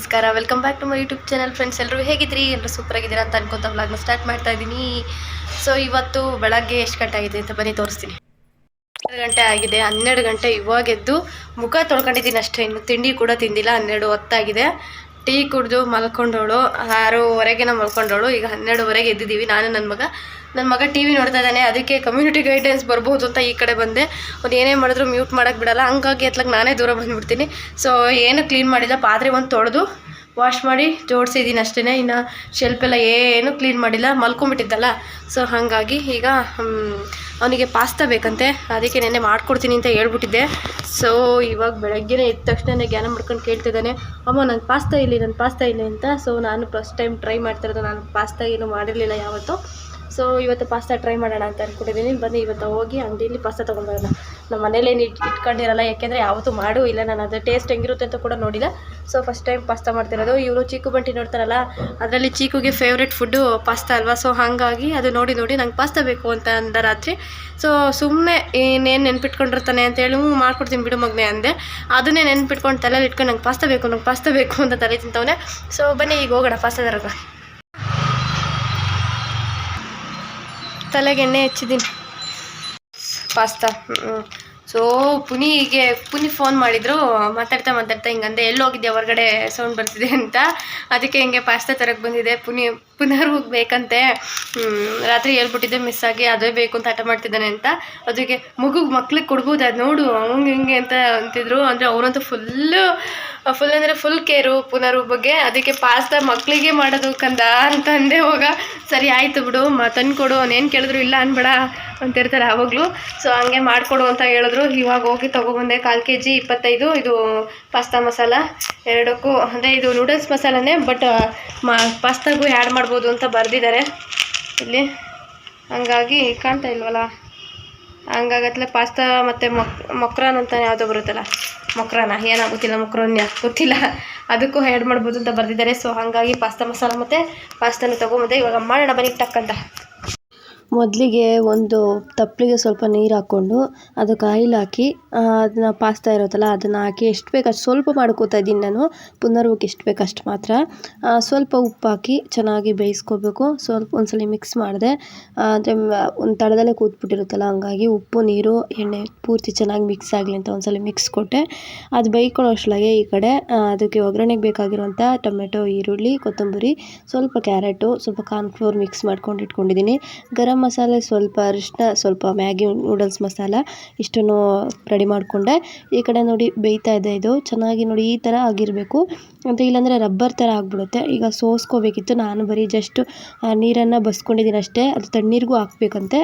ನಮಸ್ಕಾರ. Welcome back to my YouTube channel friends ಎಲ್ಲರೂ ಹೇಗಿದ್ರಿ? ಎಲ್ಲರೂ ಸೂಪರ್ ಆಗಿದ್ದೀರಾ ಅಂತ ಅನ್ಕೊಂತ ವ್ಲಾಗ್ನ ಸ್ಟಾರ್ಟ್ ಮಾಡ್ತಾ ಇದ್ದೀನಿ. ಸೊ ಇವತ್ತು ಬೆಳಗ್ಗೆ ಎಷ್ಟು ಗಂಟೆ ಆಗಿದೆ ಅಂತ ಬನ್ನಿ ತೋರಿಸ್ತೀನಿ. ಹನ್ನೆರಡು ಗಂಟೆ ಆಗಿದೆ. ಹನ್ನೆರಡು ಗಂಟೆ ಇವಾಗ ಎದ್ದು ಮುಖ ತೊಳ್ಕೊಂಡಿದ್ದೀನಿ ಅಷ್ಟೇ. ಇನ್ನು ತಿಂಡಿ ಕೂಡ ತಿಂದಿಲ್ಲ. ಹನ್ನೆರಡು ಹೊತ್ತಾಗಿದೆ. ಟೀ ಕುಡಿದು ಮಲ್ಕೊಂಡವಳು. ಆರೂವರೆಗೆನ ಮಲ್ಕೊಂಡವಳು. ಈಗ ಹನ್ನೆರಡುವರೆಗೆ ಎದ್ದಿದ್ದೀವಿ. ನಾನು, ನನ್ನ ಮಗ ನನ್ನ ಮಗ ಟಿ ವಿ ನೋಡ್ತಾ ಇದ್ದಾನೆ, ಅದಕ್ಕೆ ಕಮ್ಯುನಿಟಿ ಗೈಡೆನ್ಸ್ ಬರ್ಬೋದು ಅಂತ ಈ ಕಡೆ ಬಂದೆ. ಅವ್ನು ಏನೇ ಮಾಡಿದ್ರು ಮ್ಯೂಟ್ ಮಾಡೋಕ್ಕೆ ಬಿಡಲ್ಲ, ಹಂಗಾಗಿ ಎತ್ಲಕ್ಕೆ ನಾನೇ ದೂರ ಬಂದುಬಿಡ್ತೀನಿ. ಸೊ ಏನು ಕ್ಲೀನ್ ಮಾಡಿಲ್ಲ, ಪಾತ್ರೆ ಒಂದು ತೊಳೆದು ವಾಶ್ ಮಾಡಿ ಜೋಡಿಸಿದ್ದೀನಿ ಅಷ್ಟೇ ಇನ್ನು ಶೆಲ್ಫೆಲ್ಲ ಏನು ಕ್ಲೀನ್ ಮಾಡಿಲ್ಲ ಮಲ್ಕೊಂಬಿಟ್ಟಿದ್ದಲ್ಲ ಸೊ ಹಾಗಾಗಿ ಈಗ ಅವನಿಗೆ ಪಾಸ್ತಾ ಬೇಕಂತೆ, ಅದಕ್ಕೆ ನೆನ್ನೆ ಮಾಡ್ಕೊಡ್ತೀನಿ ಅಂತ ಹೇಳ್ಬಿಟ್ಟಿದ್ದೆ. ಸೊ ಇವಾಗ ಬೆಳಗ್ಗೆನೇ ಎದ್ದ ತಕ್ಷಣ ಜ್ಞಾನ ಮಾಡ್ಕೊಂಡು ಕೇಳ್ತಿದ್ದಾನೆ ಅಮ್ಮ ನನ್ನ ಪಾಸ್ತಾ ಇಲ್ಲಿ ನನ್ನ ಪಾಸ್ತಾ ಇಲ್ಲಿ ಅಂತ. ಸೊ ನಾನು ಫಸ್ಟ್ ಟೈಮ್ ಟ್ರೈ ಮಾಡ್ತಿರೋದು ನಾನು ಪಾಸ್ತಾ ಏನು ಮಾಡಿರಲಿಲ್ಲ ಯಾವತ್ತೂ. ಸೊ ಇವತ್ತು ಪಾಸ್ತಾ ಟ್ರೈ ಮಾಡೋಣ ಅಂತ ಅಂದ್ಕೊಂಡಿದ್ದೀನಿ ಬನ್ನಿ, ಇವತ್ತು ಹೋಗಿ ಅಂಗಡಿಯಲ್ಲಿ ಪಾಸ್ತಾ ತೊಗೊಂಡ್ಬರೋಣ. ನಮ್ಮ ಮನೇಲೇನು ಇಟ್ ಇಟ್ಕೊಂಡಿರಲ್ಲ, ಯಾಕೆಂದರೆ ಯಾವತ್ತೂ ಮಾಡು, ಇಲ್ಲ ನಾನು ಅದು ಟೇಸ್ಟ್ ಹೆಂಗಿರುತ್ತೆ ಅಂತ ಕೂಡ ನೋಡಿಲ್ಲ. ಸೊ ಫಸ್ಟ್ ಟೈಮ್ ಪಾಸ್ತಾ ಮಾಡ್ತಿರೋದು. ಇವರು ಚೀಕು ಬಂಟಿ ನೋಡ್ತಾರಲ್ಲ, ಅದರಲ್ಲಿ ಚೀಕುಗೆ ಫೇವ್ರೆಟ್ ಫುಡ್ಡು ಪಾಸ್ತಾ ಅಲ್ವಾ? ಸೊ ಹಾಗಾಗಿ ಅದು ನೋಡಿ ನೋಡಿ ನಂಗೆ ಪಾಸ್ತಾ ಬೇಕು ಅಂತ ಅಂದ ರಾತ್ರಿ. ಸೊ ಸುಮ್ಮನೆ ಇನ್ನೇನು ನೆನ್ಪಿಟ್ಕೊಂಡಿರ್ತಾನೆ ಅಂತೇಳಿ ಮಾಡ್ಕೊಡ್ತೀನಿ ಬಿಡು ಮಗನೇ ಅಂದೆ. ಅದನ್ನೇ ನೆನ್ಪಿಟ್ಕೊಂಡು ತಲೆಯಲ್ಲಿ ಇಟ್ಕೊಂಡು ನಂಗೆ ಪಾಸ್ತಾ ಬೇಕು, ನಂಗೆ ಪಾಸ್ತಾ ಬೇಕು ಅಂತ ತಲೆ ತಿಂತವನೆ. ಸೊ ಬನ್ನಿ, ಈಗ ಹೋಗೋಣ ಪಾಸ್ತಾ ತಲೆಗೆ ಎಣ್ಣೆ ಹಚ್ಚಿದ್ದೀನಿ. ಪಾಸ್ತಾ. ಸೊ ಪುನಿಗೆ, ಪುನಿ ಫೋನ್ ಮಾಡಿದ್ರು. ಮಾತಾಡ್ತಾ ಮಾತಾಡ್ತಾ ಹಿಂಗಂದೆ ಎಲ್ಲೋಗಿದ್ದೆ ಹೊರಗಡೆ ಸೌಂಡ್ ಬರ್ತಿದೆ ಅಂತ. ಅದಕ್ಕೆ ಹಿಂಗೆ ಪಾಸ್ತಾ ತರಕ್ಕೆ ಬಂದಿದೆ. ಪುನಿ ಪುನರ್ ಬೇಕಂತೆ ರಾತ್ರಿ ಹೇಳ್ಬಿಟ್ಟಿದ್ದೆ ಮಿಸ್ ಆಗಿ, ಅದೇ ಬೇಕು ಅಂತ ಹಠ ಮಾಡ್ತಿದ್ದಾನೆ ಅಂತ. ಅದಕ್ಕೆ ಮಗು ಮಕ್ಳಿಗೆ ಕೊಡ್ಬೋದು? ಅದು ನೋಡು, ಹಂಗೆ ಹಿಂಗೆ ಅಂತ ಅಂತಿದ್ರು. ಅಂದರೆ ಅವರಂತೂ ಫುಲ್ಲು ಫುಲ್ ಅಂದರೆ ಫುಲ್ ಕೇರು ಪುನರ್ ಬಗ್ಗೆ ಅದಕ್ಕೆ ಪಾಸ್ತಾ ಮಕ್ಕಳಿಗೆ ಮಾಡೋದು ಕಂದ ಅಂತ ಅಂದೆ. ಹೋಗ ಸರಿ, ಆಯಿತು ಬಿಡು, ಮ ತಂದುಕೊಡು ಏನು ಕೇಳಿದ್ರು ಇಲ್ಲ ಅನ್ಬೇಡ ಅಂತಿರ್ತಾರೆ ಆವಾಗಲೂ ಸೊ ಹಂಗೆ ಮಾಡಿಕೊಡು ಅಂತ ಹೇಳಿದ್ರು. ಇವಾಗ ಹೋಗಿ ತೊಗೊಬಂದೆ ಕಾಲು ಕೆ ಜಿ ಇಪ್ಪತ್ತೈದು. ಇದು ಪಾಸ್ತಾ ಮಸಾಲ. ಎರಡಕ್ಕೂ, ಅಂದರೆ ಇದು ನೂಡಲ್ಸ್ ಮಸಾಲನೇ, ಬಟ್ ಮಾ, ಪಾಸ್ತಾಗೂ ಆ್ಯಡ್ ಮಾಡ್ಬೋದು ಅಂತ ಬರೆದಿದ್ದಾರೆ ಇಲ್ಲಿ, ಹಂಗಾಗಿ ಕಾಣ್ತಾ ಇಲ್ವಲ್ಲ? ಹಂಗಾಗತ್ಲೆ ಪಾಸ್ತಾ ಮತ್ತು ಮೊಕ್, ಮೊಕ್ರಾನ್ ಅಂತ ಯಾವುದೋ ಬರುತ್ತಲ್ಲ? ಮೊಕ್ರಾನ? ಏನಾಗುತ್ತಿಲ್ಲ ಮೊಕ್ರೋನ್ಯ? ಗೊತ್ತಿಲ್ಲ. ಅದಕ್ಕೂ ಆ್ಯಡ್ ಮಾಡ್ಬೋದು ಅಂತ ಬರೆದಿದ್ದಾರೆ ಸೊ ಹಾಗಾಗಿ ಪಾಸ್ತಾ ಮಸಾಲ ಮತ್ತು ಪಾಸ್ತಾನ ತೊಗೊಂಬಂದೆ. ಇವಾಗ ಮಾಡೋಣ ಬನ್ನಿ ಟಕ್ ಅಂತ ಮೊದಲಿಗೆ ಒಂದು ತಪ್ಪಲಿಗೆ ಸ್ವಲ್ಪ ನೀರು ಹಾಕ್ಕೊಂಡು ಅದಕ್ಕೆ ಆಯಿಲ್ ಹಾಕಿ ಅದನ್ನ ಪಾಸ್ತಾ ಇರುತ್ತಲ್ಲ, ಅದನ್ನು ಹಾಕಿ ಎಷ್ಟು ಬೇಕು ಅಷ್ಟು ಸ್ವಲ್ಪ ಮಾಡ್ಕೋತಾ ಇದ್ದೀನಿ ನಾನು. ಪುನರ್ವಕ್ಕೆ ಎಷ್ಟು ಬೇಕು ಅಷ್ಟು ಮಾತ್ರ. ಸ್ವಲ್ಪ ಉಪ್ಪು ಹಾಕಿ ಚೆನ್ನಾಗಿ ಬೇಯಿಸ್ಕೋಬೇಕು. ಸ್ವಲ್ಪ ಒಂದ್ಸಲ ಮಿಕ್ಸ್ ಮಾಡಿದೆ. ಅಂದರೆ, ಒಂದು ತಳದಲ್ಲೇ ಕೂತ್ಬಿಟ್ಟಿರುತ್ತಲ್ಲ, ಹಂಗಾಗಿ ಉಪ್ಪು, ನೀರು, ಎಣ್ಣೆ ಪೂರ್ತಿ ಚೆನ್ನಾಗಿ ಮಿಕ್ಸ್ ಆಗಲಿ ಅಂತ ಒಂದ್ಸಲ ಮಿಕ್ಸ್ ಕೊಟ್ಟೆ. ಅದು ಬೇಯ್ಕೊಳ್ಳೋ ಈ ಕಡೆ ಅದಕ್ಕೆ ಒಗ್ಗರಣೆಗೆ ಬೇಕಾಗಿರುವಂಥ ಟೊಮೆಟೊ, ಈರುಳ್ಳಿ, ಕೊತ್ತಂಬರಿ, ಸ್ವಲ್ಪ ಕ್ಯಾರೆಟು, ಸ್ವಲ್ಪ ಕಾರ್ನ್ಫ್ಲೋರ್ ಮಿಕ್ಸ್ ಮಾಡ್ಕೊಂಡು ಇಟ್ಕೊಂಡಿದ್ದೀನಿ. ಗರಂ ಮಸಾಲೆ ಸ್ವಲ್ಪ ಅರಿಶಿನ ಸ್ವಲ್ಪ ಮ್ಯಾಗಿ ನೂಡಲ್ಸ್ ಮಸಾಲ ಇಷ್ಟನ್ನು ರೆಡಿ ಮಾಡಿಕೊಂಡೆ. ಈ ಕಡೆ ನೋಡಿ ಬೇಯ್ತಾ ಇದೆ ಇದು. ಚೆನ್ನಾಗಿ ನೋಡಿ ಈ ಥರ ಆಗಿರಬೇಕು. ಅಂತ ಇಲ್ಲಾಂದರೆ ರಬ್ಬರ್ ಥರ ಆಗಿಬಿಡುತ್ತೆ. ಈಗ ಸೋಸ್ಕೋಬೇಕಿತ್ತು ನಾನು ಬರೀ ಜಸ್ಟ್ ನೀರನ್ನು ಬಸ್ಕೊಂಡಿದ್ದೀನಿ ಅಷ್ಟೇ. ಅದು ತಣ್ಣೀರಿಗೂ ಹಾಕ್ಬೇಕಂತೆ.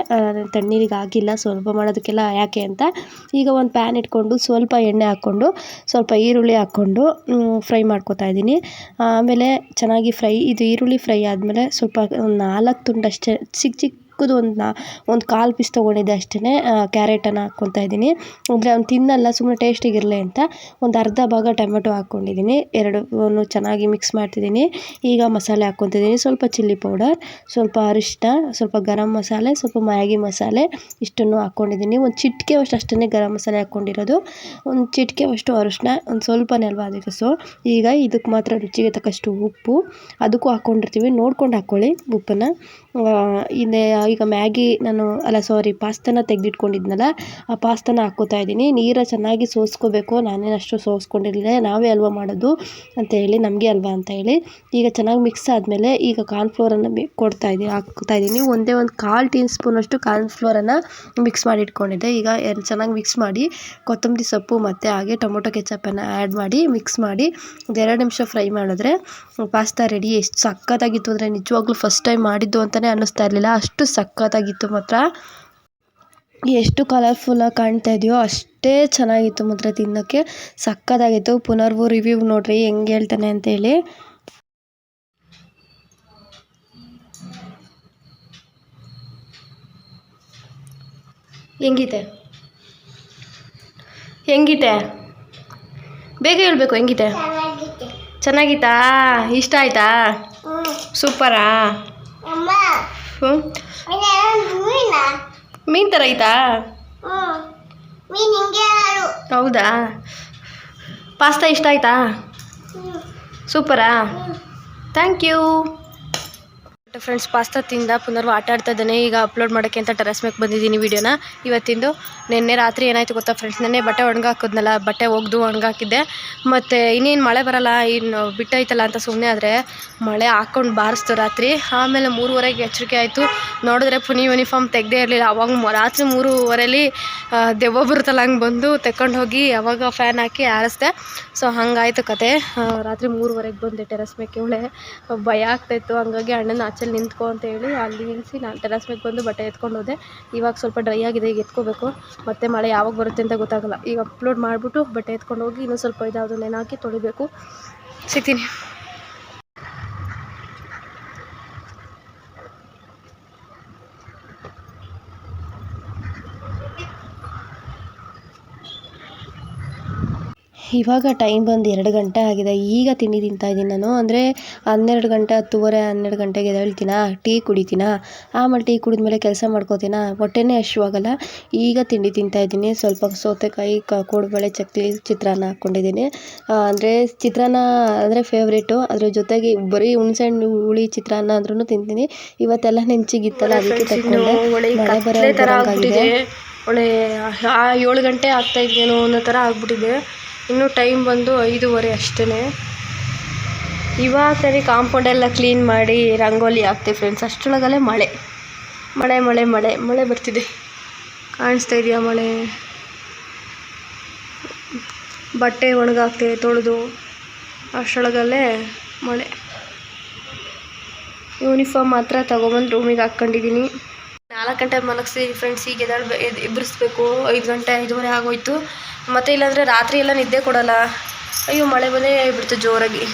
ತಣ್ಣೀರಿಗೆ ಹಾಕಿಲ್ಲ. ಸ್ವಲ್ಪ ಮಾಡೋದಕ್ಕೆಲ್ಲ ಯಾಕೆ ಅಂತ. ಈಗ ಒಂದು ಪ್ಯಾನ್ ಇಟ್ಕೊಂಡು ಸ್ವಲ್ಪ ಎಣ್ಣೆ ಹಾಕ್ಕೊಂಡು, ಸ್ವಲ್ಪ ಈರುಳ್ಳಿ ಹಾಕ್ಕೊಂಡು ಫ್ರೈ ಮಾಡ್ಕೊತಾ ಇದ್ದೀನಿ. ಆಮೇಲೆ ಚೆನ್ನಾಗಿ ಫ್ರೈ, ಇದು ಈರುಳ್ಳಿ ಫ್ರೈ ಆದಮೇಲೆ ಸ್ವಲ್ಪ ನಾಲ್ಕು ತುಂಡಷ್ಟೇ ಚಿಕ್ಕ ಚಿಕ್ಕ ಚಿಕ್ಕದು ಒಂದು ನಾ ಒಂದು ಕಾಲು ಪೀಸ್ ತೊಗೊಂಡಿದ್ದೆ ಅಷ್ಟೇ ಕ್ಯಾರೆಟನ್ನು ಹಾಕ್ಕೊತಾ ಇದ್ದೀನಿ. ಅಂದರೆ ಅವ್ನು ತಿನ್ನಲ್ಲ ಸುಮ್ಮನೆ ಟೇಸ್ಟಿಗಿರಲಿ ಅಂತ ಒಂದು ಅರ್ಧ ಭಾಗ ಟೊಮೆಟೊ ಹಾಕ್ಕೊಂಡಿದ್ದೀನಿ. ಎರಡು ಚೆನ್ನಾಗಿ ಮಿಕ್ಸ್ ಮಾಡ್ತಿದ್ದೀನಿ. ಈಗ ಮಸಾಲೆ ಹಾಕ್ಕೊತಿದ್ದೀನಿ. ಸ್ವಲ್ಪ ಚಿಲ್ಲಿ ಪೌಡರ್ ಸ್ವಲ್ಪ ಅರಿಶಿನ ಸ್ವಲ್ಪ ಗರಂ ಮಸಾಲೆ, ಸ್ವಲ್ಪ ಮ್ಯಾಗಿ ಮಸಾಲೆ ಇಷ್ಟನ್ನು ಹಾಕ್ಕೊಂಡಿದ್ದೀನಿ. ಒಂದು ಚಿಟಿಕೆ ಅಷ್ಟು ಅಷ್ಟೇ ಗರಂ ಮಸಾಲೆ ಹಾಕ್ಕೊಂಡಿರೋದು. ಒಂದು ಚಿಟಿಕೆ ಅಷ್ಟು ಅರಿಶಿನ ಒಂದು ಸ್ವಲ್ಪನೇ ಅಲ್ವಾ ಅದಕ್ಕೆ ಸೊ ಈಗ ಇದಕ್ಕೆ ಮಾತ್ರ ರುಚಿಗೆ ತಕ್ಕಷ್ಟು ಉಪ್ಪು. ಅದಕ್ಕೂ ಹಾಕ್ಕೊಂಡಿರ್ತೀವಿ. ನೋಡ್ಕೊಂಡು ಹಾಕ್ಕೊಳ್ಳಿ ಉಪ್ಪನ್ನು. ಇನ್ನೇ ಈಗ ಮ್ಯಾಗಿ ನಾನು, ಅಲ್ಲ ಸಾರಿ ಪಾಸ್ತಾನ ತೆಗೆದಿಟ್ಕೊಂಡಿದ್ನಲ್ಲ, ಆ ಪಾಸ್ತಾನ ಹಾಕ್ಕೋತಾ ಇದ್ದೀನಿ. ನೀರ ಚೆನ್ನಾಗಿ ಸೋಸ್ಕೋಬೇಕು. ನಾನೇನು ಅಷ್ಟು ಸೋಸ್ಕೊಂಡಿರಲಿಲ್ಲ. ನಾವೇ ಅಲ್ವಾ ಮಾಡೋದು ಅಂತ ಹೇಳಿ, ನಮಗೆ ಅಲ್ವಾ ಅಂತ ಹೇಳಿ. ಈಗ ಚೆನ್ನಾಗಿ ಮಿಕ್ಸ್ ಆದಮೇಲೆ ಈಗ ಕಾರ್ನ್ಫ್ಲೋರನ್ನು ಫ್ಲೋರನ್ನು ಕೊಡ್ತಾ ಇದ್ದೀನಿ ಹಾಕ್ತಾ ಇದ್ದೀನಿ. ಒಂದೇ ಒಂದು ಕಾಲು ಟೀ ಸ್ಪೂನಷ್ಟು ಕಾರ್ನ್ಫ್ಲೋರನ್ನು ಮಿಕ್ಸ್ ಮಾಡಿ ಇಟ್ಕೊಂಡಿದ್ದೆ ಈಗ ಚೆನ್ನಾಗಿ ಮಿಕ್ಸ್ ಮಾಡಿ, ಕೊತ್ತಂಬರಿ ಸೊಪ್ಪು ಮತ್ತು ಹಾಗೆ ಟೊಮೊಟೊ ಕೆಚಪ್ಪನ್ನು ಆ್ಯಡ್ ಮಾಡಿ ಮಿಕ್ಸ್ ಮಾಡಿ, ಒಂದು ಎರಡು ನಿಮಿಷ ಫ್ರೈ ಮಾಡಿದ್ರೆ ಪಾಸ್ತಾ ರೆಡಿ ಎಷ್ಟು ಸಕ್ಕತ್ತಾಗಿತ್ತು ಅಂದರೆ ನಿಜವಾಗ್ಲೂ ಫಸ್ಟ್ ಟೈಮ್ ಮಾಡಿದ್ದು ಅಂತಲೇ ಅನ್ನಿಸ್ತಾ ಇರಲಿಲ್ಲ. ಅಷ್ಟು ಸಖತ್ತಾಗಿತ್ತು ಮಾತ್ರ. ಎಷ್ಟು ಕಲರ್ಫುಲ್ಲಾಗಿ ಕಾಣ್ತಾ ಇದೆಯೋ ಅಷ್ಟೇ ಚೆನ್ನಾಗಿತ್ತು ಮಾತ್ರ ತಿನ್ನೋಕ್ಕೆ. ಸಖತ್ತಾಗಿತ್ತು. ಪುನರ್ವು ರಿವ್ಯೂ ನೋಡ್ರಿ ಹೆಂಗೆ ಹೇಳ್ತಾನೆ ಅಂತೇಳಿ ಹೆಂಗಿದೆ ಹೆಂಗಿದೆ ಬೇಗ ಹೇಳ್ಬೇಕು ಹೆಂಗಿದೆ ಚೆನ್ನಾಗಿತ್ತಾ. ಇಷ್ಟ ಆಯ್ತಾ? ಸೂಪರಾ? ಹ್ಞೂ ಮೀನು ಥರ ಐತಾ? ಹೌದಾ? ಪಾಸ್ತಾ ಇಷ್ಟ ಆಯ್ತಾ? ಸೂಪರಾ? ಥ್ಯಾಂಕ್ ಯು ಫ್ರೆಂಡ್ಸ್ ಪಾಸ್ತಾ ತಿಂದ ಪುನರ್ವ ಆಟ ಆಡ್ತಾ ಇದ್ದಾನೆ ಈಗ ಅಪ್ಲೋಡ್ ಮಾಡೋಕ್ಕೆ ಅಂತ ಟೆರಸ್ ಮೇಲೆ ಬಂದಿದ್ದೀನಿ ವೀಡಿಯೋನ ಇವತ್ತಿಂದು ನಿನ್ನೆ ರಾತ್ರಿ ಏನಾಯಿತು ಗೊತ್ತಾ ಫ್ರೆಂಡ್ಸ್ ನೆನ್ನೆ ಬಟ್ಟೆ ಒಣಗಾಕಿದ್ನಲ್ಲ ಬಟ್ಟೆ ಒಗೆದು ಒಣಗಾಕಿದ್ದೆ ಮತ್ತು ಇನ್ನೇನು ಮಳೆ ಬರಲ್ಲ ಇನ್ನು ಬಿಟ್ಟೈತಲ್ಲ ಅಂತ ಸುಮ್ಮನೆ ಆದರೆ ಮಳೆ ಹಾಕ್ಕೊಂಡು ಬಾರಿಸ್ತು ರಾತ್ರಿ. ಆಮೇಲೆ ಮೂರುವರೆಗೆ ಎಚ್ಚರಿಕೆ ಆಯಿತು. ನೋಡಿದ್ರೆ ಪುನಿ ಯೂನಿಫಾರ್ಮ್ ತೆಗ್ದೇ ಇರಲಿಲ್ಲ. ಅವಾಗ ರಾತ್ರಿ ಮೂರುವರೆಲಿ ದೆವ್ವ ಬರುತ್ತಲ್ಲ ಹಂಗೆ ಬಂದು ತೆಕ್ಕೊಂಡು ಹೋಗಿ ಅವಾಗ ಫ್ಯಾನ್ ಹಾಕಿ ಆರಿಸ್ದೆ. ಸೊ ಹಂಗಾಯ್ತು ಕತೆ. ರಾತ್ರಿ ಮೂರುವರೆಗೆ ಬಂದೆ ಟೆರಸ್ ಮೇಲೆ ಭಯ ಆಗ್ತಾಯಿತ್ತು ಹಂಗಾಗಿ ಅಣ್ಣನ ಆಚೆಲಿ ನಿಂತ್ಕೊ ಅಂತ ಹೇಳಿ ಅಲ್ಲಿ ನಿಲ್ಲಿಸಿ ನಾನು ಟೆರೆಸ್ ಮೇಲೆ ಬಂದು ಬಟ್ಟೆ ಎತ್ಕೊಂಡು ಹೋದೆ. ಇವಾಗ ಸ್ವಲ್ಪ ಡ್ರೈ ಆಗಿದೆ, ಈಗ ಎತ್ಕೋಬೇಕು. ಮತ್ತೆ ಮಳೆ ಯಾವಾಗ ಬರುತ್ತೆ ಅಂತ ಗೊತ್ತಾಗಲ್ಲ. ಈಗ ಅಪ್ಲೋಡ್ ಮಾಡಿಬಿಟ್ಟು ಬಟ್ಟೆ ಎತ್ಕೊಂಡು ಹೋಗಿ ಇನ್ನೂ ಸ್ವಲ್ಪ ಇದಾವುದು ನೆನಾಕಿ ತೊಳಿಬೇಕು. ಸಿಗ್ತೀನಿ. ಇವಾಗ ಟೈಮ್ ಬಂದು ಎರಡು ಗಂಟೆ ಆಗಿದೆ. ಈಗ ತಿಂಡಿ ತಿಂತಾ ಇದ್ದೀನಿ ನಾನು. ಅಂದರೆ ಹನ್ನೆರಡು ಗಂಟೆ ಹತ್ತುವರೆ ಹನ್ನೆರಡು ಗಂಟೆಗೆ ಎದ್ದೇಳ್ತೀನ? ಟೀ ಕುಡಿತೀನಾ? ಆಮೇಲೆ ಟೀ ಕುಡಿದ ಮೇಲೆ ಕೆಲಸ ಮಾಡ್ಕೋತೀನಾ? ಹೊಟ್ಟೆನೇ ಹಶ್ವಾಗಲ್ಲ ಈಗ ತಿಂಡಿ ತಿಂತಾ ಇದ್ದೀನಿ. ಸ್ವಲ್ಪ ಸೌತೆಕಾಯಿ ಕ ಕೋಡುಬಳೆ ಚಕ್ಲಿ ಚಿತ್ರಾನ್ನ ಹಾಕ್ಕೊಂಡಿದ್ದೀನಿ. ಅಂದರೆ ಚಿತ್ರಾನ್ನ ಅಂದರೆ ಫೇವ್ರೇಟು ಅದ್ರ ಜೊತೆಗೆ ಬರೀ ಹುಣ್ಸೆಹಣ್ಣು ಹುಳಿ ಚಿತ್ರಾನ್ನ ಅಂದ್ರೂ ತಿಂತೀನಿ. ಇವತ್ತೆಲ್ಲ ನೆಂಚಿಗಿತ್ತಲ್ಲ ಅದಕ್ಕೆ ತಗೊಂಡೆ ಒಳ್ಳೆ ಏಳು ಗಂಟೆ ಆಗ್ತಾ ಇದೆಯೇನೋ ಅನ್ನೋ ಥರ ಆಗ್ಬಿಟ್ಟಿದೆ. ಇನ್ನೂ ಟೈಮ್ ಬಂದು ಐದೂವರೆ ಅಷ್ಟೇ ಇವಾಗ ಸರಿ ಕಾಂಪೌಂಡ್ ಎಲ್ಲ ಕ್ಲೀನ್ ಮಾಡಿ ರಂಗೋಲಿ ಹಾಕ್ತೀವಿ ಫ್ರೆಂಡ್ಸ್ ಅಷ್ಟರೊಳಗಲ್ಲೇ ಮಳೆ. ಮಳೆ ಮಳೆ ಮಳೆ ಮಳೆ ಬರ್ತಿದೆ. ಕಾಣಿಸ್ತಾ ಇದೆಯಾ ಮಳೆ? ಬಟ್ಟೆ ಒಣಗಾಕ್ತೆ, ತೊಳೆದು. ಅಷ್ಟರೊಳಗಲ್ಲೇ ಮಳೆ. ಯೂನಿಫಾರ್ಮ್ ಮಾತ್ರ ತೊಗೊಬಂದು ರೂಮಿಗೆ ಹಾಕ್ಕೊಂಡಿದ್ದೀನಿ ನಾಲ್ಕು ಗಂಟೆ ಮಲಗಿಸಿ ಫ್ರೆಂಡ್ಸ್ ಈಗ ಎದ್ದೇಳ್ ಎದ್ ಎಬ್ಬರಿಸ್ಬೇಕು. ಐದು ಗಂಟೆ ಐದುವರೆ ಆಗೋಯ್ತು. ಮತ್ತು ಇಲ್ಲಾಂದರೆ ರಾತ್ರಿ ಎಲ್ಲ ನಿದ್ದೆ ಕೊಡಲ್ಲ. ಅಯ್ಯೋ, ಮಳೆ ಬಂದೇ ಬಿಡ್ತು ಜೋರಾಗಿ.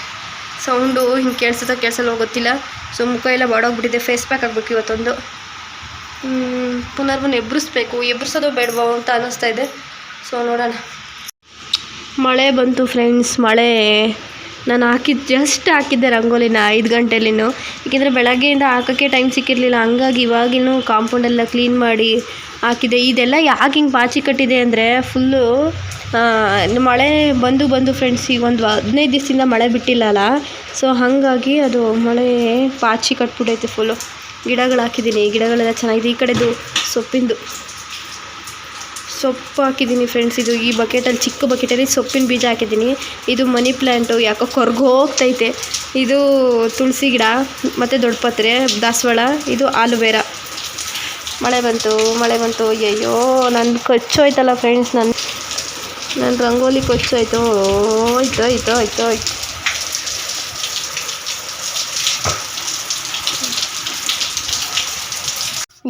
ಸೌಂಡು ಹಿಂಗೆ ಕೇಳಿಸುತ್ತೋ ಕೇಳಿಸಲ್ಲ ಗೊತ್ತಿಲ್ಲ. ಸೊ ಮುಖ ಎಲ್ಲ ಬಾಡೋಗ್ಬಿಟ್ಟಿದೆ. ಫೇಸ್ ಪ್ಯಾಕ್ ಆಗಬೇಕು ಇವತ್ತೊಂದು. ಪುನರ್ವನ್ನ ಎಬ್ಬರಿಸ್ಬೇಕು. ಎಬ್ಬರಿಸೋದು ಬೇಡವೋ ಅಂತ ಅನ್ನಿಸ್ತಾ ಇದೆ. ಸೊ ನೋಡೋಣ. ಮಳೆ ಬಂತು ಫ್ರೆಂಡ್ಸ್ ಮಳೆ. ನಾನು ಹಾಕಿದ್ದು ಜಸ್ಟ್ ಹಾಕಿದ್ದೆ ರಂಗೋಲಿನ ಐದು ಗಂಟೆಲಿನೂ. ಏಕೆಂದರೆ ಬೆಳಗ್ಗೆಯಿಂದ ಹಾಕೋಕ್ಕೆ ಟೈಮ್ ಸಿಕ್ಕಿರಲಿಲ್ಲ. ಹಂಗಾಗಿ ಇವಾಗಿನ್ನೂ ಕಾಂಪೌಂಡೆಲ್ಲ ಕ್ಲೀನ್ ಮಾಡಿ ಹಾಕಿದೆ. ಇದೆಲ್ಲ ಯಾಕೆ ಹಿಂಗೆ ಪಾಚಿ ಕಟ್ಟಿದೆ ಅಂದರೆ ಫುಲ್ಲು ಮಳೆ ಬಂದು ಬಂದು ಫ್ರೆಂಡ್ಸ್ ಈಗ ಒಂದು ಹದಿನೈದು ದಿವಸದಿಂದ ಮಳೆ ಬಿಟ್ಟಿಲ್ಲಲ್ಲ. ಸೊ ಹಾಗಾಗಿ ಅದು ಮಳೆ ಪಾಚಿ ಕಟ್ಬಿಟ್ಟೈತೆ ಫುಲ್ಲು ಗಿಡಗಳು ಹಾಕಿದ್ದೀನಿ ಗಿಡಗಳೆಲ್ಲ ಚೆನ್ನಾಗಿದೆ. ಈ ಕಡೆದು ಸೊಪ್ಪಿಂದು. ಸೊಪ್ಪು ಹಾಕಿದ್ದೀನಿ ಫ್ರೆಂಡ್ಸ್ ಇದು ಈ ಬಕೆಟಲ್ಲಿ ಚಿಕ್ಕ ಬಕೆಟಲ್ಲಿ ಸೊಪ್ಪಿನ ಬೀಜ ಹಾಕಿದ್ದೀನಿ. ಇದು ಮನಿ ಪ್ಲ್ಯಾಂಟು ಯಾಕೋ ಕೊರ್ಗೋಗ್ತೈತೆ ಇದು ತುಳಸಿ ಗಿಡ, ಮತ್ತು ದೊಡ್ಡಪತ್ರೆ ದಾಸವಾಳ, ಇದು ಆಲುವೇರಾ ಮಳೆ ಬಂತು ಮಳೆ ಬಂತು. ಅಯ್ಯೋ ನನ್ನ ಕೊಚ್ಚೋಯ್ತಲ್ಲ ಫ್ರೆಂಡ್ಸ್ ನನ್ನ ನನ್ನ ರಂಗೋಲಿ ಕೊಚ್ಚೋಯ್ತು ಹೋಯ್ತು ಹೋಯ್ತು ಹೋಯ್ತು ಹೋಯ್ತು.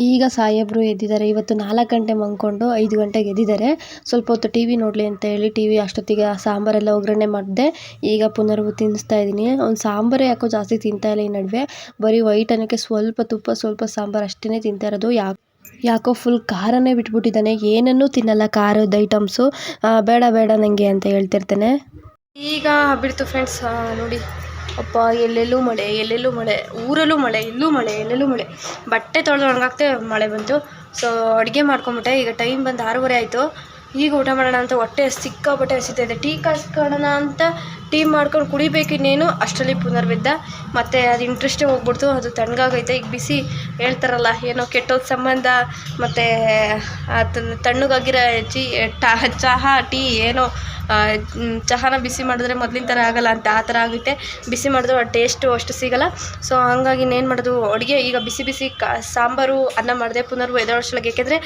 ಈಗ ಸಾಹೇಬರು ಎದ್ದಿದ್ದಾರೆ. ಇವತ್ತು ನಾಲ್ಕು ಗಂಟೆ ಮಲ್ಕೊಂಡು ಐದು ಗಂಟೆಗೆ ಎದ್ದಿದ್ದಾರೆ. ಸ್ವಲ್ಪ ಹೊತ್ತು ಟಿ ವಿ ನೋಡಲಿ ಅಂತ ಹೇಳಿ ಟಿ ವಿ ಅಷ್ಟೊತ್ತಿಗೆ ಸಾಂಬಾರೆಲ್ಲ ಒಗ್ಗರಣೆ ಮಾಡಿದೆ. ಈಗ ಪುನರ್ವು ತಿನ್ನಿಸ್ತಾ ಇದ್ದೀನಿ. ಅವ್ನು ಸಾಂಬಾರೇ ಯಾಕೋ ಜಾಸ್ತಿ ತಿಂತಾ ಇಲ್ಲ ಈ ನಡುವೆ. ಬರೀ ವೈಟ್ ಅನ್ನೋಕ್ಕೆ ಸ್ವಲ್ಪ ತುಪ್ಪ, ಸ್ವಲ್ಪ ಸಾಂಬಾರು ಅಷ್ಟೇ ತಿಂತಾ ಇರೋದು. ಯಾಕೆ ಯಾಕೋ ಫುಲ್ ಖಾರನೇ ಬಿಟ್ಬಿಟ್ಟಿದ್ದಾನೆ. ಏನನ್ನೂ ತಿನ್ನಲ್ಲ ಖಾರದ ಐಟಮ್ಸು ಬೇಡ ಬೇಡ ನನಗೆ ಅಂತ ಹೇಳ್ತಿರ್ತಾನೆ. ಈಗ ಬಿಡ್ತು ಫ್ರೆಂಡ್ಸ್ ನೋಡಿ. ಅಪ್ಪ, ಎಲ್ಲೆಲ್ಲೂ ಮಳೆ ಎಲ್ಲೆಲ್ಲೂ ಮಳೆ, ಊರಲ್ಲೂ ಮಳೆ, ಇಲ್ಲೂ ಮಳೆ, ಎಲ್ಲೆಲ್ಲೂ ಮಳೆ. ಬಟ್ಟೆ ತೊಳೆದು ಒಣಗಾಕ್ತೆ ಮಳೆ ಬಂತು. ಸೊ ಅಡುಗೆ ಮಾಡ್ಕೊಂಬಿಟ್ಟೆ. ಈಗ ಟೈಮ್ ಬಂದು ಆರೂವರೆ ಆಯಿತು. ಈಗ ಊಟ ಮಾಡೋಣ ಅಂತ ಹೊಟ್ಟೆ ಸಿಕ್ಕಾಪಟ್ಟೆ ಹಸಿತಾ ಇದೆ. ಟೀ ಕಾಸ್ಕೊಳ್ಳೋಣ ಅಂತ ಟೀ ಮಾಡ್ಕೊಂಡು ಕುಡಿಬೇಕು ಇನ್ನೇನು, ಅಷ್ಟರಲ್ಲಿ ಪುನರ್ವಿದ್ದ. ಮತ್ತು ಅದು ಇಂಟ್ರೆಸ್ಟೇ ಹೋಗ್ಬಿಡ್ತು, ಅದು ತಣ್ಣಗಾಗೈತೆ, ಈಗ ಬಿಸಿ ಹೇಳ್ತಾರಲ್ಲ, ಏನೋ ಕೆಟ್ಟೋದ ಸಂಬಂಧ, ಮತ್ತು ಅದನ್ನ ತಣ್ಣಗಾಗಿರೋ ಚೀ, ಟಾ, ಚಹಾ, ಟೀ, ಏನೋ ಚಹಾನ ಬಿಸಿ ಮಾಡಿದ್ರೆ ಮೊದಲಿನ ಥರ ಆಗಲ್ಲ ಅಂತ ಆ ಥರ ಆಗುತ್ತೆ. ಬಿಸಿ ಮಾಡಿದ್ರು ಆ ಟೇಸ್ಟು ಅಷ್ಟು ಸಿಗಲ್ಲ. ಸೊ ಹಂಗಾಗಿ ಇನ್ನೇನು ಮಾಡೋದು, ಅಡುಗೆ, ಈಗ ಬಿಸಿ ಬಿಸಿ ಕಾ, ಸಾಂಬಾರು, ಅನ್ನ ಮಾಡಿದೆ ಪುನರ್ವು ಎದೊಳಗೆ ಯಾಕೆಂದರೆ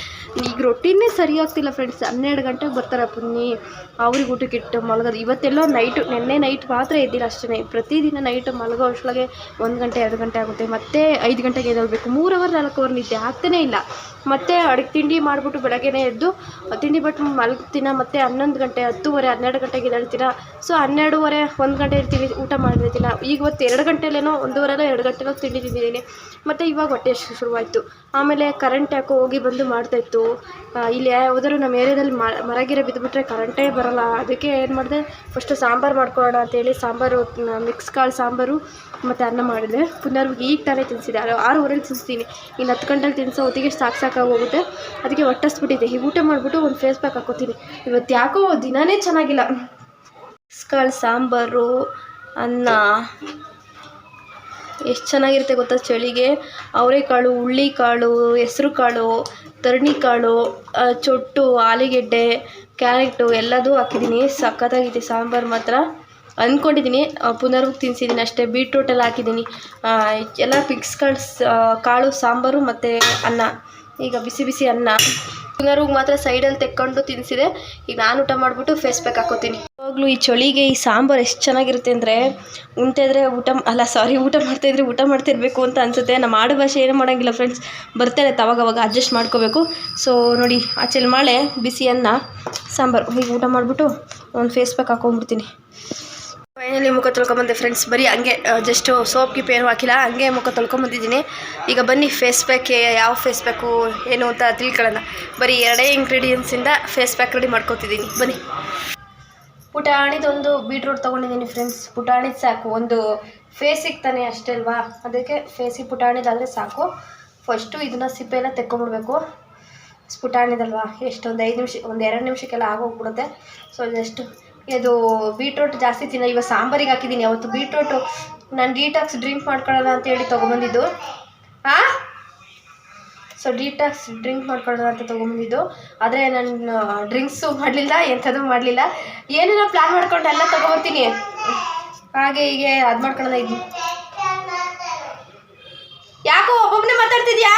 ಈಗ ರೊಟ್ಟಿನೇ ಸರಿ ಆಗ್ತಿಲ್ಲ ಫ್ರೆಂಡ್ಸ್ ಹನ್ನೆರಡು ಗಂಟೆಗೆ ಬರ್ತಾರೆ ಪುನ್ನಿ. ಅವ್ರಿಗೆ ಊಟಕ್ಕೆ ಇಟ್ಟು ಮಲಗೋದು. ಇವತ್ತೆಲ್ಲೋ ನೈಟು ನಿನ್ನೆ ನೈಟ್ ಮಾತ್ರ ಎದ್ದಿಲ್ಲ ಅಷ್ಟೇ ಪ್ರತಿದಿನ ನೈಟ್ ಮಲಗೋ ಅಷ್ಟೊಳಗೆ ಒಂದು ಗಂಟೆ, ಎರಡು ಗಂಟೆ ಆಗುತ್ತೆ. ಮತ್ತೆ ಐದು ಗಂಟೆಗೆ ಎದ್ದೇಳಬೇಕು. ಮೂರು ಅವರ್ ನಾಲ್ಕು ಅವರ್ ನಿದ್ದೆ ಆಗ್ತಾನೇ ಇಲ್ಲ. ಮತ್ತೆ ಅಡುಗೆ ತಿಂಡಿ ಮಾಡಿಬಿಟ್ಟು ಬೆಳಗ್ಗೆನೇ ಎದ್ದು ತಿಂಡಿ ಬಿಟ್ಟು ಮಲಗ್ತೀನ ಮತ್ತೆ ಹನ್ನೊಂದು ಗಂಟೆ, ಹತ್ತುವರೆ, ಹನ್ನೆರಡು ಗಂಟೆಗೆ ಎದ್ದೇಳ್ತೀನ ಸೊ, ಹನ್ನೆರಡುವರೆ, ಒಂದು ಗಂಟೆ ಇರ್ತೀವಿ, ಊಟ ಮಾಡಿರ್ತೀನ ಈಗ ಹೊತ್ತು ಎರಡು ಗಂಟೆಲೇನೋ ಒಂದೂವರೆಲ್ಲ ಎರಡು ಗಂಟೆನೋ ತಿಂಡಿ ತಿಂದಿದ್ದೀನಿ. ಮತ್ತು ಇವಾಗ ಹೊಟ್ಟೆ ಶುರುವಾಯಿತು. ಆಮೇಲೆ ಕರೆಂಟ್ ಯಾಕೋ ಹೋಗಿ ಬಂದು ಮಾಡ್ತಾಯಿತ್ತು ಇಲ್ಲಿ ಯಾವುದಾದ್ರು ನಮ್ಮ ಏರಿಯಾದಲ್ಲಿ ಮರಗಿರ ಬಿದ್ದುಬಿಟ್ರೆ ಕರೆಂಟೇ ಬರಲ್ಲ. ಅದಕ್ಕೆ ಏನು ಮಾಡಿದೆ ಫಸ್ಟು ಸಾಂಬಾರು ಮಾಡ್ಕೊಳ್ಳೋಣ ಅಂತೇಳಿ ಸಾಂಬಾರು ಮಿಕ್ಸ್ ಕಾಳು ಸಾಂಬಾರು ಮತ್ತು ಅನ್ನ ಮಾಡಿದ್ರೆ ಪುನರ್ವಿಗೆ ಈಗ ತಾನೇ ತಿನ್ನಿಸಿದೆ ಆರೂವರೆಲಿ ತಿನ್ನಿಸ್ತೀನಿ ಇನ್ನು ಹತ್ತು ಗಂಟೆಲಿ ತಿನ್ಸೋ ಹೊತ್ತಿಗೆ ಸಾಕು ಸಾಕಾಗಿ ಹೋಗುತ್ತೆ. ಅದಕ್ಕೆ ಹೊಟ್ಟಸ್ಬಿಟ್ಟಿದೆ ಈ ಊಟ ಮಾಡಿಬಿಟ್ಟು ಒಂದು ಫೇಸ್ ಪ್ಯಾಕ್ ಹಾಕೋತೀನಿ ಇವತ್ತು ಯಾಕೋ ದಿನವೇ ಚೆನ್ನಾಗಿಲ್ಲ. ಸ್ಕಾಳ್ ಕಾಳು ಸಾಂಬಾರು, ಅನ್ನ. ಎಷ್ಟು ಚೆನ್ನಾಗಿರುತ್ತೆ ಗೊತ್ತಾ ಚಳಿಗೆ? ಅವರೆಕಾಳು, ಹುಳ್ಳಿಕಾಳು ಹೆಸ್ರು ಕಾಳು ತರ್ಣಿಕಾಳು ಚೊಟ್ಟು, ಆಲೂಗೆಡ್ಡೆ, ಕ್ಯಾರೆಟು ಎಲ್ಲದೂ ಹಾಕಿದ್ದೀನಿ. ಸಖತ್ತಾಗಿದೆ ಸಾಂಬಾರು ಮಾತ್ರ. ಅಂದ್ಕೊಂಡಿದ್ದೀನಿ. ಪುನರ್ಗೆ ತಿನ್ಸಿದ್ದೀನಿ ಅಷ್ಟೇ. ಬೀಟ್ರೂಟ್ ಎಲ್ಲ ಹಾಕಿದ್ದೀನಿ. ಎಲ್ಲ ಪಿಕ್ಸ್ ಕಾಳು ಕಾಳು, ಸಾಂಬಾರು ಮತ್ತು ಅನ್ನ. ಈಗ ಬಿಸಿ ಬಿಸಿ ಅನ್ನ. ಪುನರ್ಗೆ ಮಾತ್ರ ಸೈಡಲ್ಲಿ ತೆಕ್ಕೊಂಡು ತಿನ್ಸಿದೆ. ಈಗ ನಾನು ಊಟ ಮಾಡಿಬಿಟ್ಟು ಫೇಸ್ ಪ್ಯಾಕ್ ಹಾಕೋತೀನಿ. ಯಾವಾಗಲೂ ಈ ಚಳಿಗೆ ಈ ಸಾಂಬಾರು ಎಷ್ಟು ಚೆನ್ನಾಗಿರುತ್ತೆ ಅಂದರೆ ಉಣ್ತಿದ್ರೆ ಊಟ ಅಲ್ಲ ಸಾರಿ ಊಟ ಮಾಡ್ತಾಯಿದ್ರೆ ಊಟ ಮಾಡ್ತಿರ್ಬೇಕು ಅಂತ ಅನಿಸುತ್ತೆ. ನಮ್ಮ ಆಡು ಭಾಷೆ ಏನು ಮಾಡೋಂಗಿಲ್ಲ ಫ್ರೆಂಡ್ಸ್ ಬರ್ತಾರೆ ತವಾಗವಾಗ ಅಡ್ಜಸ್ಟ್ ಮಾಡ್ಕೋಬೇಕು. ಸೊ ನೋಡಿ, ಆಚೆಲ್ ಮಾಳೆ, ಬಿಸಿ ಅನ್ನ, ಸಾಂಬಾರು. ಈಗ ಊಟ ಮಾಡಿಬಿಟ್ಟು ಒಂದು ಫೇಸ್ ಪ್ಯಾಕ್ ಹಾಕೊಂಡ್ಬಿಡ್ತೀನಿ. ಫೈನಲಿ ಮುಖ ತೊಳ್ಕೊಂಬಂದೆ ಫ್ರೆಂಡ್ಸ್ ಬರೀ ಹಂಗೆ ಜಸ್ಟು ಸೋಪ್ ಗಿಪ್ ಏನು ಹಾಕಿಲ್ಲ, ಹಂಗೆ ಮುಖ ತೊಳ್ಕೊಂಬಂದಿದ್ದೀನಿ. ಈಗ ಬನ್ನಿ ಫೇಸ್ ಪ್ಯಾಕ್ ಯಾವ ಫೇಸ್ ಪ್ಯಾಕು ಏನು ಅಂತ ತಿಳ್ಕೊಳ್ಳೋಣ. ಬರೀ ಎರಡೇ ಇಂಗ್ರೀಡಿಯೆಂಟ್ಸಿಂದ ಫೇಸ್ ಪ್ಯಾಕ್ ರೆಡಿ ಮಾಡ್ಕೊತಿದ್ದೀನಿ. ಬನ್ನಿ. ಪುಟಾಣಿದೊಂದು ಬೀಟ್ರೂಟ್ ತೊಗೊಂಡಿದ್ದೀನಿ ಫ್ರೆಂಡ್ಸ್ ಪುಟಾಣಿದು ಸಾಕು. ಒಂದು ಫೇಸಿಗೆ ತಾನೆ ಅಷ್ಟೇ ಅಲ್ವಾ? ಅದಕ್ಕೆ ಫೇಸಿಗೆ ಪುಟಾಣಿದಾದರೆ ಸಾಕು. ಫಸ್ಟು ಇದನ್ನು ಸಿಪ್ಪೆ ಎಲ್ಲ ತೆಕ್ಕೊಂಬಿಡ್ಬೇಕು. ಪುಟಾಣಿದಲ್ವಾ? ಎಷ್ಟೊಂದು ಐದು ನಿಮಿಷ, ಒಂದು ಎರಡು ನಿಮಿಷಕ್ಕೆಲ್ಲ ಆಗೋಗ್ಬಿಡುತ್ತೆ. ಸೊ ಜಸ್ಟ್ ಇದು ಬೀಟ್ರೂಟ್ ಜಾಸ್ತಿ ತಿನ್ನ, ಇವಾಗ ಸಾಂಬಾರಿಗೆ ಹಾಕಿದ್ದೀನಿ ಅವತ್ತು ಬೀಟ್ರೂಟು ನಾನು ಡೀಟಾಕ್ಸ್ ಡ್ರಿಂಕ್ ಮಾಡ್ಕೊಳ್ಳೋಣ ಅಂತ ಹೇಳಿ ತೊಗೊಂಬಂದಿದ್ದು. ಹಾಂ ಸೊ ಡೀಟಾಕ್ಸ್ ಡ್ರಿಂಕ್ ಮಾಡ್ಕೊಳ್ಳೋಣ ಅಂತ ತೊಗೊಂಬಂದಿದ್ದು. ಆದರೆ ನಾನು ಡ್ರಿಂಕ್ಸು ಮಾಡಲಿಲ್ಲ ಎಂಥದ್ದು ಮಾಡಲಿಲ್ಲ. ಏನೇನೋ ಪ್ಲ್ಯಾನ್ ಮಾಡ್ಕೊಂಡು ಎಲ್ಲ ತೊಗೊಬರ್ತೀನಿ. ಹಾಗೆ ಹೀಗೆ ಅದು ಮಾಡ್ಕೊಳ್ಳೋಣ ಇದ್ದೀನಿ ಯಾಕೋ ಒಬ್ಬೊಬ್ಬನೇ ಮಾತಾಡ್ತಿದ್ಯಾ?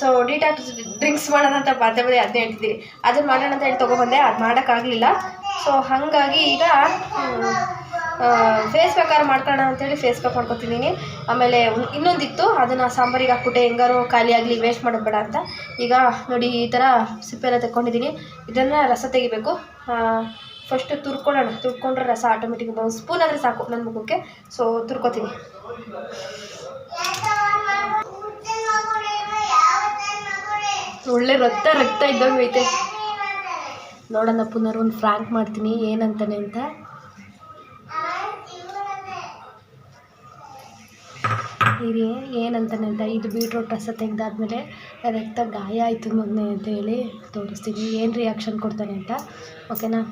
ಸೊ ಡಿಟಾಕ್ಸ್ ಡ್ರಿಂಕ್ಸ್ ಮಾಡೋಣ ಅಂತ ಪದೇ ಬಂದೆ ಅದನ್ನ ಹೇಳ್ತಿದ್ದೀರಿ ಅದನ್ನ ಮಾಡೋಣ ಅಂತ ಹೇಳಿ ತೊಗೊಬಂದೆ, ಅದು ಮಾಡೋಕ್ಕಾಗಲಿಲ್ಲ. ಸೊ ಹಾಗಾಗಿ ಈಗ ಫೇಸ್ ಆರು ಮಾಡ್ಕೊಳ್ಳೋಣ ಅಂತೇಳಿ ಫೇಸ್ ಪ್ಯಾಕ್ ಮಾಡ್ಕೊತಿದ್ದೀನಿ. ಆಮೇಲೆ ಇನ್ನೊಂದಿತ್ತು, ಅದನ್ನು ಸಾಂಬಾರಿಗೆ ಹಾಕ್ಬಿಟ್ಟೆ, ಹೆಂಗಾರು ಖಾಲಿ ವೇಸ್ಟ್ ಮಾಡೋದು ಅಂತ. ಈಗ ನೋಡಿ, ಈ ಥರ ಸಿಪ್ಪೆ ಎಲ್ಲ ತೆಕ್ಕೊಂಡಿದ್ದೀನಿ. ಇದನ್ನು ರಸ ತೆಗಿಬೇಕು. ಫಸ್ಟು ತುರ್ಕೊಳ್ಳೋಣ. ತುರ್ಕೊಂಡ್ರೆ ರಸ ಆಟೋಮೆಟಿಕ್ ಒಂದು ಸ್ಪೂನ್ ಆದರೆ ಸಾಕು ನನ್ನ ಮುಖಕ್ಕೆ. ಸೊ ತುರ್ಕೋತೀನಿ. ಒಳ್ಳೆ ರಕ್ತ ರಕ್ತ ಇದ್ದಂಗೆ ಐತೆ. ನೋಡೋಣ, ಪುನರ್ ಒಂದು ಫ್ರಾಂಕ್ ಮಾಡ್ತೀನಿ. ಏನಂತಾನೆ ಅಂತ. ಇರಿ, ಏನಂತಾನೆ ಅಂತ. ಇದು ಬೀಟ್ರೂಟ್ ರಸ ತೆಗ್ದಾದ್ಮೇಲೆ ರಕ್ತ ಗಾಯ ಆಯಿತು ಮಗನೆ ಅಂತ ಹೇಳಿ ತೋರಿಸ್ತೀನಿ. ಏನು ರಿಯಾಕ್ಷನ್ ಕೊಡ್ತಾನೆ ಅಂತ. ಓಕೆನಾ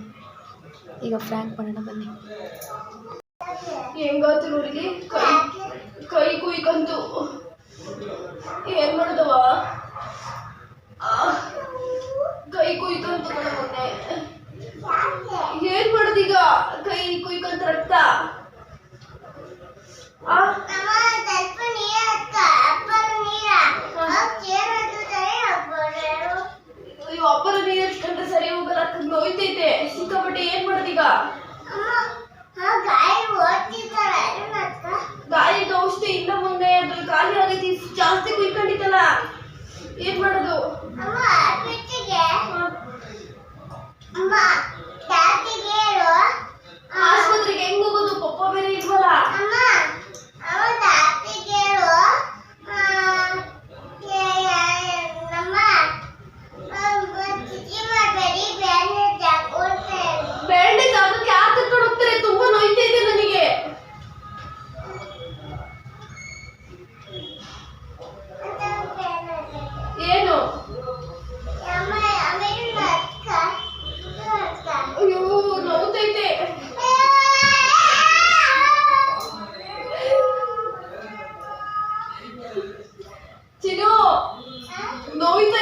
ಈಗ ಫ್ರಾಂಕ್ ಮಾಡೋಣ, ಬನ್ನಿ. ಹೆಂಗಾಯ್ತು ನೋಡಿ ಕೈ ಕೈ ಕುಯ್ಕಂತು. ಏನು ಮಾಡೋದವ ಕೈ ಕುಯ್ಕಂತು ಮೊನ್ನೆ ಏನ್ ಮಾಡೋದೀಗ? ಕೈ ಕುಯ್ಕೊಂತ ರಕ್ತ. ಆ ನೀರ್ ಹಚ್ಕೊಂಡ್ರೆ ಸರಿ ಹೋಗಲ್ಲ? ನೋಯ್ತೈತೆ. ಸಿಕ್ಕಾಪಟ್ಟೆ ಏನ್ ಮಾಡೋದೀಗ? ಗಾಯದ ಔಷಧಿ ಇನ್ನ ಮುಂದೆ ಅದು ಖಾಲಿ ಆಗೈತಿ. ಜಾಸ್ತಿ ಕುಯ್ಕೊಂಡಿತ್ತಲ್ಲ ಏನ್ ಮಾಡೋದು? ಆಸ್ಪತ್ರೆಗೆ ಹೆಂಗ್ ಹೋಗೋದು? ಪಪ್ಪ ಬೇರೆ ಇಲ್ವಲ್ಲ?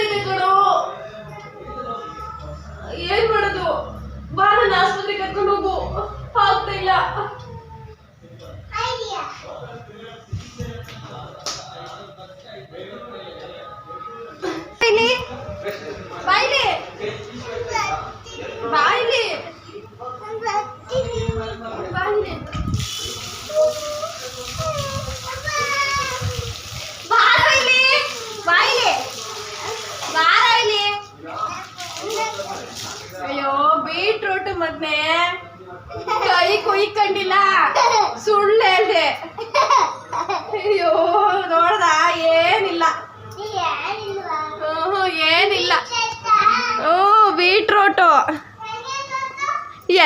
ನೋಯ್ತೈತೆ ಕಣೋ ಏನ್ ಅಯ್ಯೋ, ಬೀಟ್ರೂಟ್ ಮತ್ತೆ ಕೈ ಕುಯ್ಕೊಂಡಿಲ್ಲ. ಸುಳ್ಳು ಹೇಳ್ದೆ. ಅಯ್ಯೋ, ನೋಡ್ದ, ಏನಿಲ್ಲ. ಏನಿಲ್ಲ. ಓ ಬೀಟ್ರೂಟು.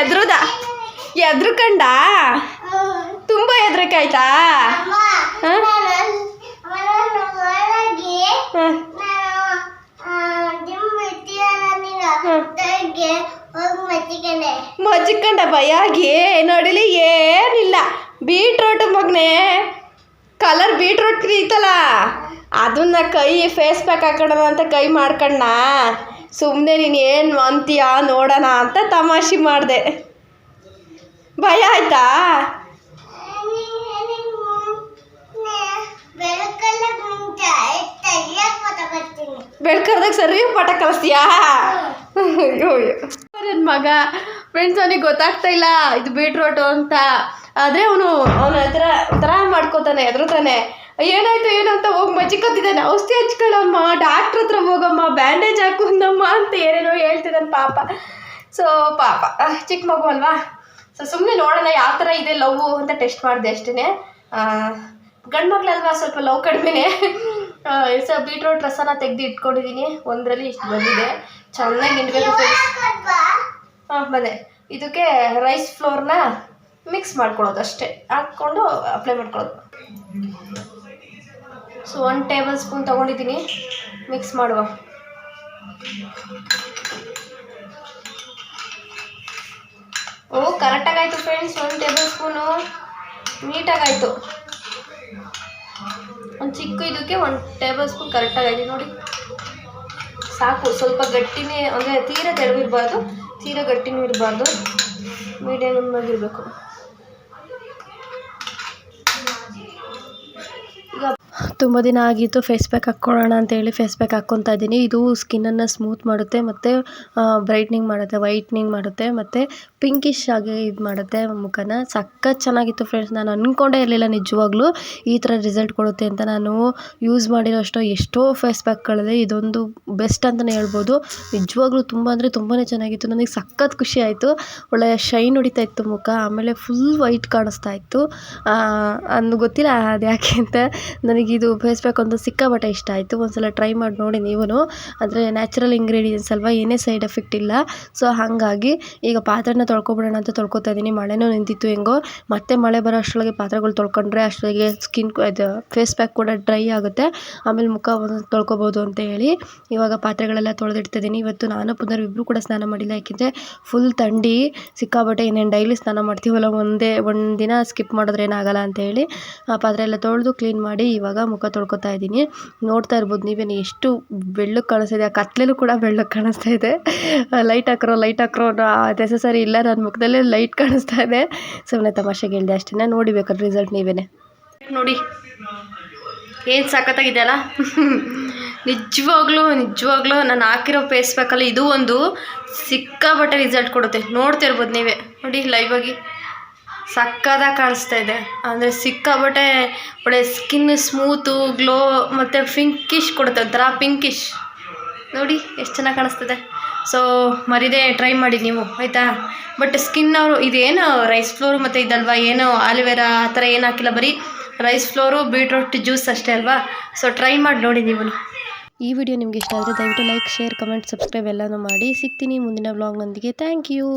ಎದ್ರುದ? ಎದ್ರುಕಂಡ? ತುಂಬ ಎದ್ರಕಾಯ್ತಾ ಹಾಂ. ಹಾಂ ಭಯ ಭಯಾಗಿ ನೋಡಿಲಿ ಏನಿಲ್ಲ. ಬೀಟ್ರೂಟ್ ಮಗ್ನೇ, ಕಲರ್ ಬೀಟ್ರೂಟ್ ಕ್ರೀತಲ್ಲ ಅದನ್ನ ಕೈ ಫೇಸ್ ಪ್ಯಾಕ್ ಹಾಕೋಣ ಅಂತ ಕೈ ಮಾಡ್ಕಣ್ಣ. ಸುಮ್ಮನೆ ನೀನು ಏನು ಅಂತೀಯ ನೋಡೋಣ ಅಂತ ತಮಾಷೆ ಮಾಡಿದೆ. ಭಯ ಆಯ್ತಾ? ಬೆಳ್ಕರ್ದಾಗ ಸರಿ ಪಟ ಕಲಿಸ್ತೀಯಾ? ನನ್ನ ಮಗ ಫ್ರೆಂಡ್ಸ್ ಅವನಿಗೆ ಗೊತ್ತಾಗ್ತಾ ಇಲ್ಲ ಇದು ಬೀಟ್ರೋಟು ಅಂತ. ಆದರೆ ಅವನು ಅವನ ಹತ್ರ ತರ ಮಾಡ್ಕೋತಾನೆ ಎದುರುತ್ತಾನೆ ಏನಾಯ್ತು ಏನು ಅಂತ ಹೋಗಿ ಮಜ್ಜಿಕೊತಿದ್ದಾನೆ ಔಷಧಿ ಹಚ್ಕೊಳ್ಳಮ್ಮ ಡಾಕ್ಟ್ರ್ ಹತ್ರ ಹೋಗಮ್ಮ ಬ್ಯಾಂಡೇಜ್ ಹಾಕೊಂಡಮ್ಮ ಅಂತ ಏನೇನೋ ಹೇಳ್ತಿದ್ದಾನೆ ಪಾಪ. ಸೊ ಪಾಪ ಚಿಕ್ಕ ಮಗು ಅಲ್ವಾ? ಸೊ ಸುಮ್ಮನೆ ನೋಡೋಣ ಯಾವ ಥರ ಇದೆ ಲವ್ ಅಂತ ಟೆಸ್ಟ್ ಮಾಡಿದೆ ಅಷ್ಟೇ ಗಂಡು ಮಕ್ಳಲ್ವಾ ಸ್ವಲ್ಪ ಲವ್ ಕಡಿಮೆನೆ? ಸೊ ಬೀಟ್ರೋಟ್ ರಸನ ತೆಗೆದು ಇಟ್ಕೊಂಡಿದ್ದೀನಿ ಒಂದರಲ್ಲಿ ಇಷ್ಟು ಬಂದಿದೆ. ಚೆನ್ನಾಗಿ ಹಿಂಡ್ಬೇಕು ಫ್ರೆಂಡ್ಸ್ ಹಾಂ ಬಂದೆ ಇದಕ್ಕೆ ರೈಸ್ ಫ್ಲೋರ್ನ ಮಿಕ್ಸ್ ಮಾಡ್ಕೊಳ್ಳೋದು ಅಷ್ಟೇ. ಹಾಕ್ಕೊಂಡು ಅಪ್ಲೈ ಮಾಡ್ಕೊಳ್ಳೋದು. ಸೊ ಒನ್ ಟೇಬಲ್ ಸ್ಪೂನ್ ತೊಗೊಂಡಿದ್ದೀನಿ ಮಿಕ್ಸ್ ಮಾಡುವ. ಓ ಕರೆಕ್ಟಾಗಾಯ್ತು ಫ್ರೆಂಡ್ಸ್ ಒನ್ ಟೇಬಲ್ ಸ್ಪೂನು ನೀಟಾಗಾಯಿತು ಚಿಕ್ಕ ಇದಕ್ಕೆ ಒಂದು ಟೇಬಲ್ ಸ್ಪೂನ್ ಕರೆಕ್ಟಾಗೈತೆ ನೋಡಿ, ಸಾಕು. ಸ್ವಲ್ಪ ಗಟ್ಟಿನೇ, ಅಂದರೆ ತೀರ ತೆಳವಿರಬಾರ್ದು ತೀರ ಗಟ್ಟಿನೂ ಇರಬಾರ್ದು. ಮೀಡಿಯಮ್ ಆಗಿರಬೇಕು ಈಗ ತುಂಬ ದಿನ ಆಗಿತ್ತು. ಫೇಸ್ ಪ್ಯಾಕ್ ಹಾಕ್ಕೊಳ್ಳೋಣ ಅಂತೇಳಿ ಫೇಸ್ ಪ್ಯಾಕ್ ಹಾಕ್ಕೊತಾ ಇದ್ದೀನಿ. ಇದು ಸ್ಕಿನ್ನನ್ನು ಸ್ಮೂತ್ ಮಾಡುತ್ತೆ, ಮತ್ತು ಬ್ರೈಟ್ನಿಂಗ್ ಮಾಡುತ್ತೆ ವೈಟ್ನಿಂಗ್ ಮಾಡುತ್ತೆ, ಮತ್ತು ಪಿಂಕಿಶ್ ಆಗಿ ಇದು ಮಾಡುತ್ತೆ ಮುಖನ. ಸಖತ್ ಚೆನ್ನಾಗಿತ್ತು ಫ್ರೆಂಡ್ಸ್ ನಾನು ಅಂದ್ಕೊಂಡೇ ಇರಲಿಲ್ಲ ನಿಜವಾಗ್ಲೂ ಈ ಥರ ರಿಸಲ್ಟ್ ಕೊಡುತ್ತೆ ಅಂತ. ನಾನು ಯೂಸ್ ಮಾಡಿರೋ ಅಷ್ಟೋ ಎಷ್ಟೋ ಫೇಸ್ ಪ್ಯಾಕ್ಗಳಲ್ಲಿ ಇದೊಂದು ಬೆಸ್ಟ್ ಅಂತಲೇ ಹೇಳ್ಬೋದು. ನಿಜವಾಗ್ಲೂ ತುಂಬ ಅಂದರೆ ತುಂಬಾ ಚೆನ್ನಾಗಿತ್ತು. ನನಗೆ ಸಖತ್ ಖುಷಿ ಆಯಿತು. ಒಳ್ಳೆಯ ಶೈನ್ ಹೊಡಿತಾ ಇತ್ತು ಮುಖ. ಆಮೇಲೆ ಫುಲ್ ವೈಟ್ ಕಾಣಿಸ್ತಾ ಇತ್ತು. ಅಂದು ಗೊತ್ತಿಲ್ಲ ಅದು ಯಾಕೆ ಅಂತ. ನನಗಿದು ಫೇಸ್ ಪ್ಯಾಕ್ ಒಂದು ಸಿಕ್ಕಾಪಟ್ಟೆ ಇಷ್ಟ ಆಯಿತು. ಒಂದ್ಸಲ ಟ್ರೈ ಮಾಡಿ ನೋಡಿ ನೀವು ಅಂದರೆ ನ್ಯಾಚುರಲ್ ಇಂಗ್ರೀಡಿಯೆಂಟ್ಸ್ ಅಲ್ವಾ, ಏನೇ ಸೈಡ್ ಎಫೆಕ್ಟ್ ಇಲ್ಲ. ಸೊ ಹಾಗಾಗಿ ಈಗ ಪಾತ್ರೆನ ತೊಳ್ಕೊಬಿಡೋಣ ಅಂತ ತೊಳ್ಕೊತಾ ಇದ್ದೀನಿ. ಮಳೆನೂ ನಿಂತಿತ್ತು ಹೆಂಗೋ. ಮತ್ತೆ ಮಳೆ ಬರೋ ಅಷ್ಟರೊಳಗೆ ಪಾತ್ರೆಗಳು ತೊಳ್ಕೊಂಡ್ರೆ ಅಷ್ಟರೊಳಗೆ ಸ್ಕಿನ್ ಇದು ಫೇಸ್ ಪ್ಯಾಕ್ ಕೂಡ ಡ್ರೈ ಆಗುತ್ತೆ. ಆಮೇಲೆ ಮುಖ ತೊಳ್ಕೊಬೋದು ಅಂತ ಹೇಳಿ ಇವಾಗ ಪಾತ್ರೆಗಳೆಲ್ಲ ತೊಳೆದಿಡ್ತಿದ್ದೀನಿ ಇವತ್ತು ನಾನು ಪುನರ್ ಕೂಡ ಸ್ನಾನ ಮಾಡಿಲ್ಲ. ಯಾಕೆಂದರೆ ಫುಲ್ ಥಂಡಿ ಸಿಕ್ಕಾಬಟ್ಟೆ ಇನ್ನೇನು ಡೈಲಿ ಸ್ನಾನ ಮಾಡ್ತೀವಲ್ಲ ಒಂದೇ, ಒಂದು ದಿನ ಸ್ಕಿಪ್ ಮಾಡಿದ್ರೆ ಏನಾಗಲ್ಲ ಅಂತ ಹೇಳಿ ಆ ಪಾತ್ರೆ ಎಲ್ಲ ತೊಳೆದು ಕ್ಲೀನ್ ಮಾಡಿ ಇವಾಗ ಮುಖ ತೊಳ್ಕೊತಾ ಇದ್ದೀನಿ. ನೋಡ್ತಾ ಇರ್ಬೋದು ನೀವೇನು ಎಷ್ಟು ಬೆಳ್ಳಕ್ಕೆ ಕಾಣಿಸ್ತಾ ಇದೆ. ಆ ಕತ್ಲೆಲೂ ಕೂಡ ಬೆಳ್ಳಗೆ ಕಾಣಿಸ್ತಾ ಇದೆ. ಲೈಟ್ ಹಾಕ್ರೋ ಲೈಟ್ ಹಾಕ್ರೋ ನೆಸಸರಿ ಇಲ್ಲ ನನ್ನ ಮುಖದಲ್ಲಿ ಲೈಟ್ ಕಾಣಿಸ್ತಾ ಇದೆ. ಸುಮ್ಮನೆ ತಮಾಷೆಗೆ ಹೇಳಿದೆ ಅಷ್ಟೇ ನೋಡಿ ರಿಸಲ್ಟ್ ನೀವೇನೆ. ನೋಡಿ, ಏನು ಸಖತ್ತಾಗಿದೆಯಲ್ಲ? ನಿಜವಾಗ್ಲೂ ನಿಜವಾಗ್ಲೂ ನಾನು ಹಾಕಿರೋ ಫೇಸ್ ಪ್ಯಾಕಲ್ಲಿ ಇದು ಒಂದು ಸಿಕ್ಕಾಬಟ್ಟೆ ರಿಸಲ್ಟ್ ಕೊಡುತ್ತೆ. ನೋಡ್ತಾ ಇರ್ಬೋದು ನೀವೇ. ನೋಡಿ ಲೈವ್ ಆಗಿ ಕಾಣಿಸ್ತಾ ಇದೆ. ಅಂದರೆ ಸಿಕ್ಕಾಬಟ್ಟೆ ಒಳ್ಳೆ ಸ್ಕಿನ್ ಸ್ಮೂತು ಗ್ಲೋ ಮತ್ತು ಪಿಂಕಿಶ್ ಕೊಡುತ್ತೆ ಒಂಥರ ಪಿಂಕಿಶ್ ನೋಡಿ, ಎಷ್ಟು ಚೆನ್ನಾಗಿ ಕಾಣಿಸ್ತದೆ. ಸೊ ಮರಿದೆ ಟ್ರೈ ಮಾಡಿ ನೀವು, ಆಯಿತಾ? ಬಟ್ ಸ್ಕಿನ್ ಅವರು, ಇದೇನು ರೈಸ್ ಫ್ಲೋರು ಮತ್ತು ಇದಲ್ವಾ? ಏನು ಆಲಿವೆರಾ ಆ ಥರ ಏನು ಹಾಕಿಲ್ಲ? ಬರೀ ರೈಸ್ ಫ್ಲೋರು ಬೀಟ್ರೂಟ್ ಜ್ಯೂಸ್ ಅಷ್ಟೇ ಅಲ್ವಾ? ಸೊ ಟ್ರೈ ಮಾಡಿ ನೋಡಿ ನೀವು. ಈ ವಿಡಿಯೋ ನಿಮ್ಗೆ ಇಷ್ಟ ಆದರೆ ದಯವಿಟ್ಟು ಲೈಕ್ ಶೇರ್ ಕಮೆಂಟ್ ಸಬ್ಸ್ಕ್ರೈಬ್ ಎಲ್ಲನೂ ಮಾಡಿ. ಸಿಗ್ತೀನಿ ಮುಂದಿನ ವ್ಲಾಗ್ನೊಂದಿಗೆ ಥ್ಯಾಂಕ್ ಯು